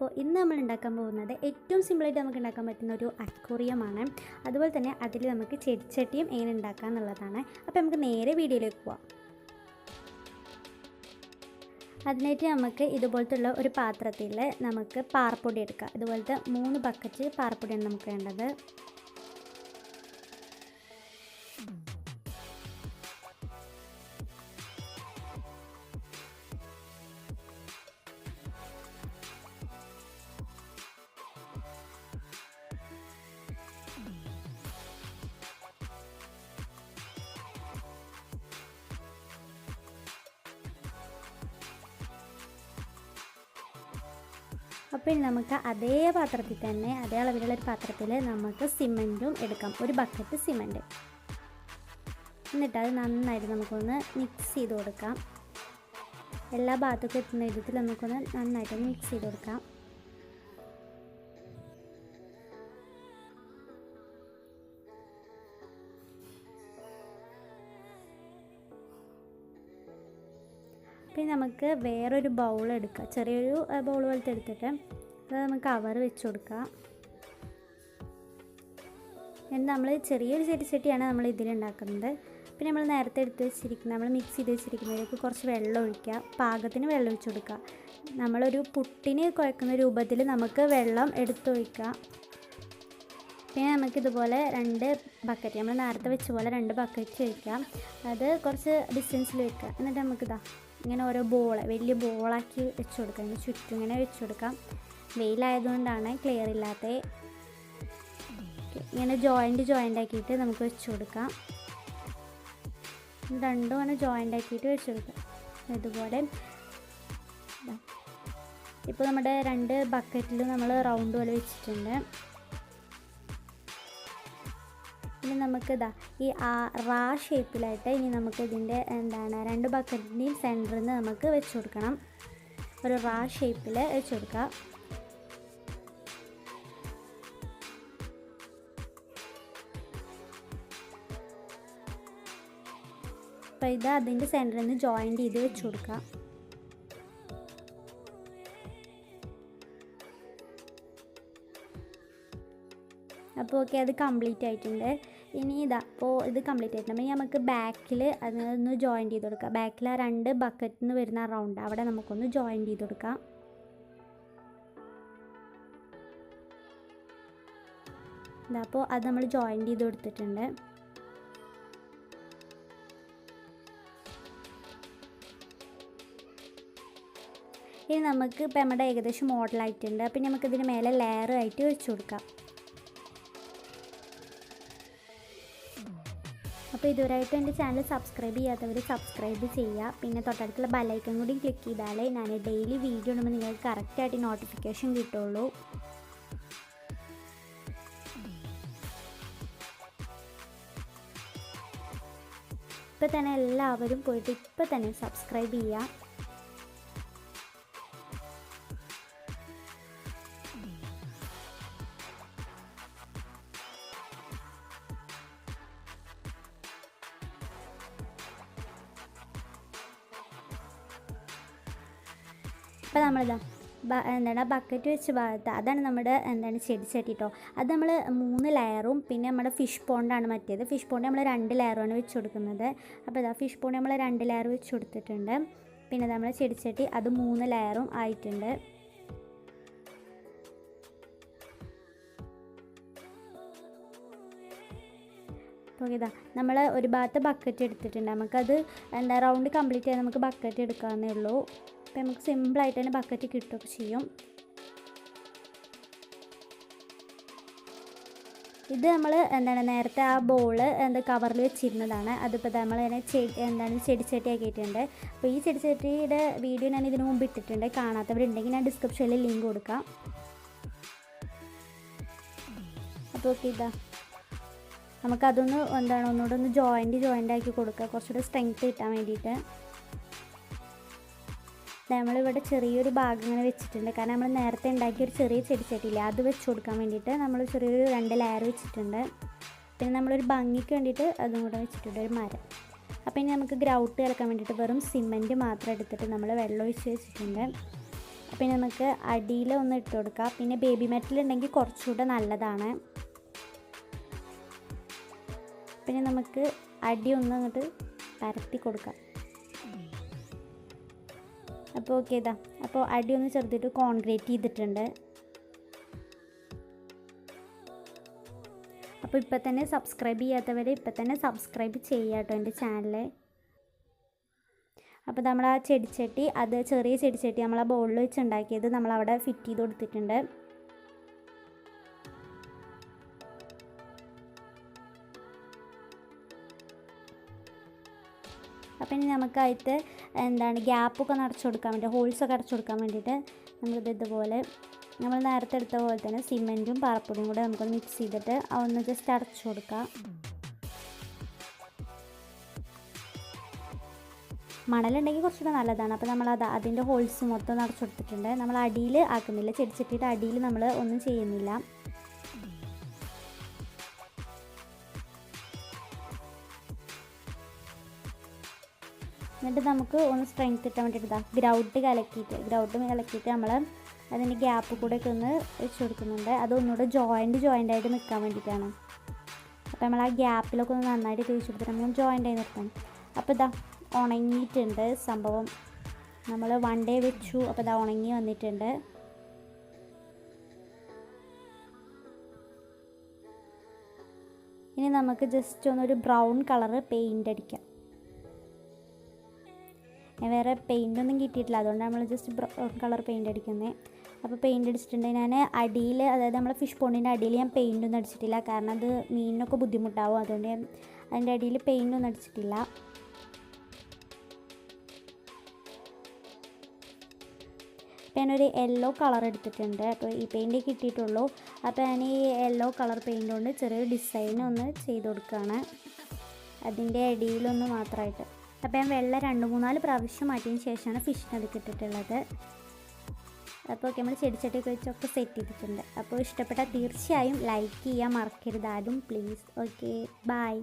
അപ്പോൾ ഇന്ന് നമ്മൾ ഉണ്ടാക്കാൻ പോകുന്നത് ഏറ്റവും സിമ്പിളായിട്ട് നമുക്ക് ഉണ്ടാക്കാൻ പറ്റുന്ന ഒരു അക്വറിയമാണ് അതുപോലെ തന്നെ അതിൽ നമുക്ക് ചെടിച്ചട്ടിയും എങ്ങനെ ഉണ്ടാക്കാം എന്നുള്ളതാണ്. അപ്പോൾ നമുക്ക് നേരെ വീഡിയോയിലേക്ക് പോവാം. അതിനായിട്ട് നമുക്ക് ഇതുപോലത്തുള്ള ഒരു പാത്രത്തിൽ നമുക്ക് പാർപ്പൊടി എടുക്കാം. ഇതുപോലത്തെ മൂന്ന് ബക്കറ്റ് പാർപ്പൊടിയാണ് നമുക്ക് വേണ്ടത്. അപ്പോൾ നമുക്ക് അതേ പാത്രത്തിൽ തന്നെ അതേ അളവിലുള്ള ഒരു പാത്രത്തിൽ നമുക്ക് സിമന്റും എടുക്കാം. ഒരു ബക്കറ്റ് സിമന്റ് എന്നിട്ട് അത് നന്നായിട്ട് നമുക്കൊന്ന് മിക്സ് ചെയ്ത് കൊടുക്കാം. എല്ലാ ഭാഗത്തേക്കും എത്തുന്ന വിധത്തിൽ നമുക്കൊന്ന് നന്നായിട്ട് മിക്സ് ചെയ്ത് കൊടുക്കാം. പിന്നെ നമുക്ക് വേറൊരു ബൗൾ എടുക്കാം. ചെറിയൊരു ബൗൾ പോലത്തെ എടുത്തിട്ട് അത് നമുക്ക് കവർ വെച്ച് കൊടുക്കാം. എന്നിട്ട് നമ്മൾ ചെറിയൊരു ചെടിച്ചട്ടിയാണ് നമ്മൾ ഇതിലുണ്ടാക്കുന്നത്. പിന്നെ നമ്മൾ നേരത്തെ എടുത്ത് വെച്ചിരിക്കുന്ന നമ്മൾ മിക്സ് ചെയ്ത് വെച്ചിരിക്കുന്നതിലേക്ക് കുറച്ച് വെള്ളം ഒഴിക്കുക. പാകത്തിന് വെള്ളം ഒഴിച്ച് കൊടുക്കുക. നമ്മളൊരു പുട്ടിന് കുഴക്കുന്ന രൂപത്തിൽ നമുക്ക് വെള്ളം എടുത്തൊഴിക്കുക പിന്നെ നമുക്കിതുപോലെ രണ്ട് ബക്കറ്റ് നമ്മൾ നേരത്തെ വെച്ച പോലെ രണ്ട് ബക്കറ്റ് വയ്ക്കാം അത് കുറച്ച് ഡിസ്റ്റൻസിൽ വെക്കുക. എന്നിട്ട് നമുക്കിതാ ഇങ്ങനെ ഓരോ ബോൾ വലിയ ബോളാക്കി വെച്ച് കൊടുക്കാം. ഇങ്ങനെ ചുറ്റും ഇങ്ങനെ വെച്ച് കൊടുക്കാം. വെയിലായതുകൊണ്ടാണ് ക്ലിയർ ഇല്ലാത്ത ഇങ്ങനെ ജോയിന്റ് ജോയിന്റ് ആക്കിയിട്ട് നമുക്ക് വെച്ച് കൊടുക്കാം. രണ്ടും അങ്ങനെ ജോയിന്റ് ആക്കിയിട്ട് വെച്ച് കൊടുക്കാം. ഇതുപോലെ. ഇപ്പോൾ നമ്മുടെ രണ്ട് ബക്കറ്റിൽ നമ്മൾ റൗണ്ട് പോലെ വെച്ചിട്ടുണ്ട്. ഇനി നമുക്ക് ഇതാ ഈ ആ റാ ഷേപ്പിലായിട്ട് ഇനി നമുക്ക് ഇതിന്റെ എന്താണ് രണ്ട് ബക്കറ്റിന്റെയും സെന്ററിൽ നിന്ന് നമുക്ക് വെച്ച് കൊടുക്കണം. ഒരു റാ ഷേപ്പിൽ വെച്ച് കൊടുക്കുക അപ്പോൾ ഇത് അതിന്റെ സെന്ററിൽ നിന്ന് ജോയിന്റ് ചെയ്ത് വെച്ച് കൊടുക്കുക അപ്പോൾ ഓക്കെ അത് കംപ്ലീറ്റ് ആയിട്ടുണ്ട്. ഇനി ഇതാ അപ്പോൾ ഇത് കംപ്ലീറ്റ് ആയിട്ടുണ്ട്. നമുക്ക് ബാക്കിൽ അതൊന്ന് ജോയിൻ ചെയ്ത് കൊടുക്കാം. ബാക്കിൽ ആ രണ്ട് ബക്കറ്റിൽ നിന്ന് വരുന്ന റൗണ്ട് അവിടെ നമുക്കൊന്ന് ജോയിൻ ചെയ്ത് കൊടുക്കാം. ഇതാ അപ്പോൾ അത് നമ്മൾ ജോയിൻ ചെയ്ത് കൊടുത്തിട്ടുണ്ട്. ഇനി നമുക്ക് ഇപ്പം നമ്മുടെ ഏകദേശം മോഡലായിട്ടുണ്ട് അപ്പം നമുക്കിതിന് മേലെ ലെയർ ആയിട്ട് വെച്ച് കൊടുക്കാം. അപ്പോൾ ഇതുവരെയായിട്ട് എന്റെ ചാനൽ സബ്സ്ക്രൈബ് ചെയ്യാത്തവർ സബ്സ്ക്രൈബ് ചെയ്യുക. പിന്നെ തൊട്ടടുത്തുള്ള ബെല്ലൈക്കൺ കൂടി ക്ലിക്ക് ചെയ്താലേ ഞാൻ ഡെയിലി വീഡിയോ ഇടുമ്പോൾ നിങ്ങൾക്ക് കറക്റ്റായിട്ട് നോട്ടിഫിക്കേഷൻ കിട്ടുള്ളൂ. ഇപ്പം തന്നെ എല്ലാവരും പോയിട്ട് ഇപ്പം തന്നെ സബ്സ്ക്രൈബ് ചെയ്യുക. അപ്പോൾ നമ്മളിതാ എന്താണ് ബക്കറ്റ് വെച്ച് ഭാഗത്ത് അതാണ് നമ്മുടെ എന്താണ് ചെടി കേട്ടോ അത് നമ്മൾ മൂന്ന് ലെയറും പിന്നെ നമ്മുടെ ഫിഷ് പോണ്ടാണ് മറ്റേത്. ഫിഷ് പോണ്ട് നമ്മൾ രണ്ട് ലെയറുമാണ് വെച്ച് കൊടുക്കുന്നത്. അപ്പോൾ ഇതാ ഫിഷ് പോണ്ട് നമ്മൾ രണ്ട് ലെയർ വെച്ച് കൊടുത്തിട്ടുണ്ട്. പിന്നെ നമ്മൾ ചെടിച്ചട്ടി അത് മൂന്ന് ലെയറും ആയിട്ടുണ്ട്. അപ്പോൾ ഇതാ നമ്മൾ ഒരു ഭാഗത്ത് ബക്കറ്റ് എടുത്തിട്ടുണ്ട്. നമുക്കത് എന്താ റൗണ്ട് കംപ്ലീറ്റ് ചെയ്യാൻ നമുക്ക് ബക്കറ്റ് എടുക്കാവുന്നേ ഉള്ളൂ. അപ്പോൾ നമുക്ക് സിമ്പിളായിട്ട് തന്നെ ബക്കറ്റ് കിട്ടുകയൊക്കെ ചെയ്യും. ഇത് നമ്മൾ എന്താണ് നേരത്തെ ആ ബോൾ എന്താ കവറിൽ വെച്ചിരുന്നതാണ്. അതിപ്പോൾ നമ്മൾ അതിനെ ചെടി എന്താണ് ചെടിച്ചട്ടി ആക്കിയിട്ടുണ്ട് അപ്പോൾ ഈ ചെടിച്ചട്ടിയുടെ വീഡിയോ ഞാൻ ഇതിനു മുമ്പ് ഇട്ടിട്ടുണ്ട്. കാണാത്തവരുണ്ടെങ്കിൽ ഞാൻ ഡിസ്ക്രിപ്ഷനിൽ ലിങ്ക് കൊടുക്കാം. അപ്പോൾ ഓക്കെ ഇതാ. നമുക്കതൊന്ന് എന്താണ് ഒന്നുകൂടെ ഒന്ന് ജോയിന്റ് ജോയിന്റ് ആക്കി കൊടുക്കുക കുറച്ചുകൂടെ സ്ട്രെങ്ത് കിട്ടാൻ വേണ്ടിയിട്ട്. നമ്മളിവിടെ ചെറിയൊരു ഭാഗം ഇങ്ങനെ വെച്ചിട്ടുണ്ട്. കാരണം നമ്മൾ നേരത്തെ ഉണ്ടാക്കിയ ഒരു ചെറിയ ചെടിച്ചട്ടിയില്ലേ അത് വെച്ച് കൊടുക്കാൻ വേണ്ടിയിട്ട് നമ്മൾ ചെറിയൊരു രണ്ട് ലെയർ വെച്ചിട്ടുണ്ട്. പിന്നെ നമ്മളൊരു ഭംഗിക്ക് വേണ്ടിയിട്ട് അതും കൂടെ വെച്ചിട്ടുണ്ട് ഒരു മരം. അപ്പോൾ ഇനി നമുക്ക് ഗ്രൗട്ട് കലക്കാൻ വേണ്ടിയിട്ട് വെറും സിമന്റ് മാത്രം എടുത്തിട്ട് നമ്മൾ വെള്ളം ഒഴിച്ച് വെച്ചിട്ടുണ്ട്. ഇനി നമുക്ക് അടിയിൽ ഒന്ന് ഇട്ട് കൊടുക്കാം. പിന്നെ ബേബി മെറ്റൽ ഉണ്ടെങ്കിൽ കുറച്ചുകൂടെ നല്ലതാണ്. പിന്നെ നമുക്ക് അടി ഒന്ന് അങ്ങോട്ട് പരത്തി കൊടുക്കാം. അപ്പോൾ ഓക്കെ ഇതാ. അപ്പോൾ അടി ഒന്ന് ചെറുതായിട്ട് കോൺക്രീറ്റ് ചെയ്തിട്ടുണ്ട്. അപ്പോൾ ഇപ്പം തന്നെ സബ്സ്ക്രൈബ് ചെയ്യാത്തവർ ഇപ്പം തന്നെ സബ്സ്ക്രൈബ് ചെയ്യുക കേട്ടോ എന്റെ ചാനൽ അപ്പോൾ നമ്മൾ ആ ചെടിച്ചട്ടി അത് ചെറിയ ചെടിച്ചട്ടി നമ്മൾ ആ ബോളിൽ വെച്ച് ഉണ്ടാക്കിയത് നമ്മളവിടെ ഫിറ്റ് ചെയ്ത് കൊടുത്തിട്ടുണ്ട്. അപ്പം ഇനി നമുക്ക് അതിൽ എന്താണ് ഗ്യാപ്പൊക്കെ അടച്ചു കൊടുക്കാൻ വേണ്ടി ഹോൾസൊക്കെ അടച്ചു കൊടുക്കാൻ വേണ്ടിയിട്ട് നമ്മളിത് ഇതുപോലെ നമ്മൾ നേരത്തെ എടുത്ത പോലെ തന്നെ സിമെന്റും പാറപ്പൊടിയും കൂടെ നമുക്കൊന്ന് മിക്സ് ചെയ്തിട്ട് ഒന്ന് ജസ്റ്റ് അടച്ചു കൊടുക്കാം. മണലുണ്ടെങ്കിൽ കുറച്ചുകൂടെ നല്ലതാണ്. അപ്പോൾ നമ്മൾ അത് അതിന്റെ ഹോൾസ് മൊത്തം അടച്ചു കൊടുത്തിട്ടുണ്ട്. നമ്മൾ അടിയിൽ ആക്കുന്നില്ല ചെടിച്ചട്ടിയുടെ അടിയിൽ നമ്മൾ ഒന്നും ചെയ്യുന്നില്ല. എന്നിട്ട് നമുക്ക് ഒന്ന് സ്ട്രെങ്ത് കിട്ടാൻ വേണ്ടിയിട്ട് ഇതാ ഗ്രൗട്ട് കലക്കിയിട്ട് ഗ്രൗട്ട് കലക്കിയിട്ട് നമ്മൾ അതിന്റെ ഗ്യാപ്പ് കൂടെ ഒക്കെ ഒന്ന് വെച്ച് കൊടുക്കുന്നുണ്ട്. അതൊന്നുകൂടെ ജോയിന്റ് ജോയിന്റ് ആയിട്ട് നിൽക്കാൻ വേണ്ടിയിട്ടാണ്. അപ്പോൾ നമ്മൾ ആ ഗ്യാപ്പിലൊക്കെ ഒന്ന് നന്നായിട്ട് തേച്ച് കൊടുത്തിട്ട് നമ്മൾ ജോയിന്റ് ആയി നിർത്തണം അപ്പോൾ ഇതാ ഉണങ്ങിയിട്ടുണ്ട് സംഭവം. നമ്മൾ വൺ ഡേ വെച്ചു. അപ്പോൾ ഇതാ ഉണങ്ങി വന്നിട്ടുണ്ട്. ഇനി നമുക്ക് ജസ്റ്റ് ഒന്നൊരു ബ്രൗൺ കളറ് പെയിന്റ് അടിക്കാം. വേറെ പെയിന്റ് ഒന്നും കിട്ടിയിട്ടില്ല അതുകൊണ്ട് നമ്മൾ ജസ്റ്റ് ബ്രൗൺ കളർ പെയിന്റ് അടിക്കുന്നത് അപ്പോൾ പെയിന്റ് അടിച്ചിട്ടുണ്ട് ഞാൻ അടിയിൽ അതായത് നമ്മളെ ഫിഷ് പോണ്ടിന്റെ അടിയിൽ ഞാൻ പെയിന്റ് ഒന്നും അടിച്ചിട്ടില്ല. കാരണം അത് മീനിനൊക്കെ ബുദ്ധിമുട്ടാവും. അതുകൊണ്ട് ഞാൻ അതിന്റെ അടിയിൽ പെയിന്റ് ഒന്നും അടിച്ചിട്ടില്ല. അപ്പോൾ ഞാനൊരു യെല്ലോ കളർ എടുത്തിട്ടുണ്ട്. അപ്പോൾ ഈ പെയിന്റ് കിട്ടിയിട്ടുള്ളൂ. അപ്പോൾ ഞാൻ ഈ യെല്ലോ കളർ പെയിന്റ് കൊണ്ട് ചെറിയൊരു ഡിസൈൻ ഒന്ന് ചെയ്ത് കൊടുക്കുകയാണ് അതിന്റെ അടിയിലൊന്ന് മാത്രമായിട്ട് അപ്പോൾ ഞാൻ വെള്ളം രണ്ട് മൂന്നാൽ പ്രാവശ്യം മാറ്റിയതിന് ശേഷമാണ് ഫിഷിന് അത് കിട്ടിയിട്ടുള്ളത് അപ്പോൾ ഓക്കെ നമ്മൾ ചെടിച്ചട്ടിയൊക്കെ വെച്ചൊക്കെ സെറ്റ് ചെയ്തിട്ടുണ്ട്. അപ്പോൾ ഇഷ്ടപ്പെട്ടാൽ തീർച്ചയായും ലൈക്ക് ചെയ്യാൻ മറക്കരുത്. ആരും പ്ലീസ് ഓക്കെ ബൈ